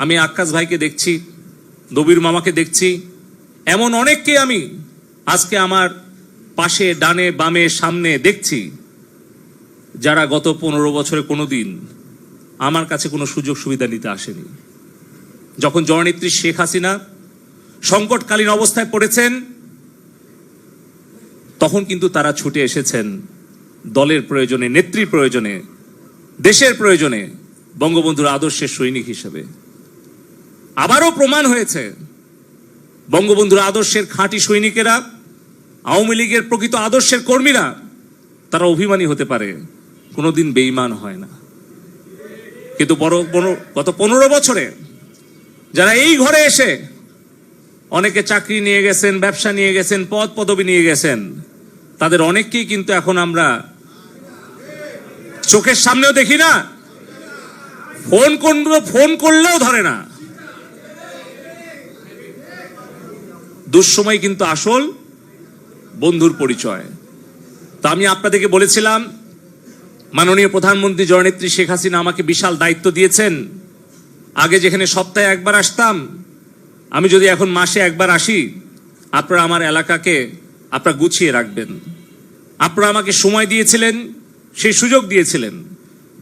আমি আক্কাস ভাইকে দেখছি, দবির মামাকে দেখছি, এমন অনেককে আমি আজকে আমার পাশে, ডানে, বামে, সামনে দেখছি, যারা গত পনেরো বছরে কোনো দিন আমার কাছে কোনো সুযোগ সুবিধা নিতে আসেনি। যখন জননেত্রী শেখ হাসিনা সংকটকালীন অবস্থায় পড়েছেন, তখন কিন্তু তারা ছুটে এসেছেন দলের প্রয়োজনে, নেত্রীর প্রয়োজনে, দেশের প্রয়োজনে বঙ্গবন্ধুর আদর্শের সৈনিক হিসেবে। আবারও প্রমাণ হয়েছে। বঙ্গবন্ধুর আদর্শের খাঁটি সৈনিকেরা, আওয়ামী লীগের প্রকৃত আদর্শের কর্মীরা, তারা অভিমানী হতে পারে। কোনোদিন বেইমান হয় না। কিন্তু বড় গত পনেরো বছরে যারা এই ঘরে এসে অনেকে চাকরি নিয়ে গেছেন, ব্যবসা নিয়ে গেছেন, পদ পদবি নিয়ে গেছেন, তাদের অনেককেই কিন্তু এখন আমরা চোখের সামনেও দেখি না। ফোন করলে ফোন করলেও ধরে না। দুঃসময় কিন্তু আসল বন্ধুর পরিচয়। তো আমি আপনাদেরকে বলেছিলাম, মাননীয় প্রধানমন্ত্রী জননেত্রী শেখ হাসিনা আমাকে বিশাল দায়িত্ব দিয়েছেন। আগে যেখানে সপ্তাহে একবার আসতাম, আমি যদি এখন মাসে একবার আসি, আপনারা আমার এলাকাকে, আপনারা গুছিয়ে রাখবেন। আপনারা আমাকে সময় দিয়েছিলেন, সেই সুযোগ দিয়েছিলেন।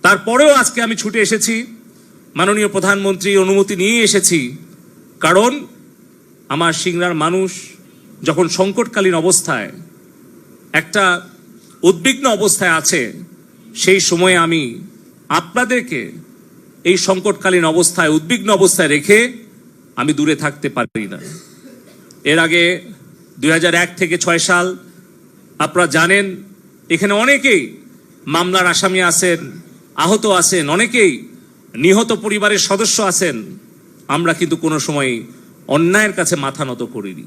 তারপরেও আজকে আমি ছুটে এসেছি, মাননীয় প্রধানমন্ত্রী অনুমতি নিয়ে এসেছি। কারণ আমার সিংড়ার মানুষ যখন সংকটকালীন অবস্থায়, একটা উদ্বিগ্ন অবস্থায় আছে, সেই সময়ে আমি আপনাদেরকে এই সংকটকালীন অবস্থায়, উদ্বিগ্ন অবস্থায় রেখে আমি দূরে থাকতে পারি না। এর আগে দু হাজার এক থেকে ছয় সাল আপনারা জানেন, এখানে অনেকেই মামলার আসামি আছেন, আহত আছেন, অনেকেই নিহত পরিবারের সদস্য আছেন। আমরা কিন্তু কোনো সময় অন্যায়ের কাছে মাথা নত করিনি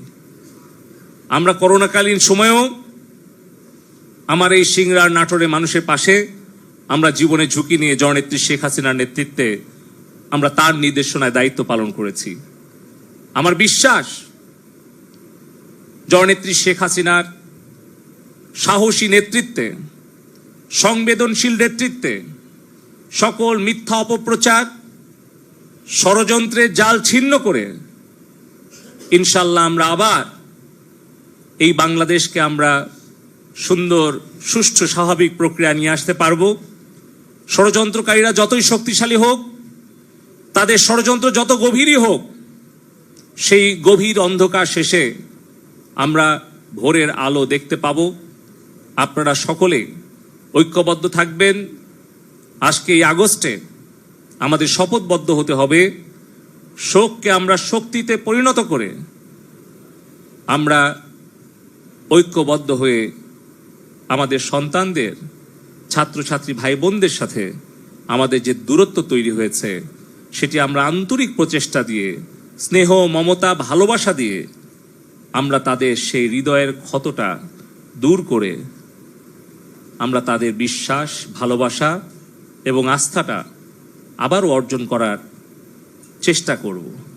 আমরা করোনাকালীন সময়েও আমার এই সিংড়ার নাটোরে মানুষের পাশে আমরা জীবনে ঝুঁকি নিয়ে জননেত্রী শেখ হাসিনার নেতৃত্বে আমরা তার নির্দেশনায় দায়িত্ব পালন করেছি। আমার বিশ্বাস, জননেত্রী শেখ হাসিনার সাহসী নেতৃত্বে, সংবেদনশীল নেতৃত্বে সকল মিথ্যা অপপ্রচার, ষড়যন্ত্রের জাল ছিন্ন করে ইনশাল্লাহ আমরা আবার এই বাংলাদেশকে আমরা সুন্দর, সুষ্ঠু, স্বাভাবিক প্রক্রিয়া নিয়ে আসতে পারব। ষড়যন্ত্রকারীরা যতই শক্তিশালী হোক, তাদের ষড়যন্ত্র যত গভীরই হোক, সেই গভীর অন্ধকার শেষে আমরা ভোরের আলো দেখতে পাব। আপনারা সকলে ঐক্যবদ্ধ থাকবেন। আজকে এই আগস্টে আমাদের শপথবদ্ধ হতে হবে। শোককে আমরা শক্তিতে পরিণত করে আমরা ঐক্যবদ্ধ হয়ে আমাদের সন্তানদের, ছাত্রছাত্রী ভাই বোনদের সাথে আমাদের যে দূরত্ব তৈরি হয়েছে, সেটি আমরা আন্তরিক প্রচেষ্টা দিয়ে, স্নেহ, মমতা, ভালোবাসা দিয়ে আমরা তাদের সেই হৃদয়ের ক্ষতটা দূর করে আমরা তাদের বিশ্বাস, ভালোবাসা এবং আস্থাটা আবারও অর্জন করার চেষ্টা করব।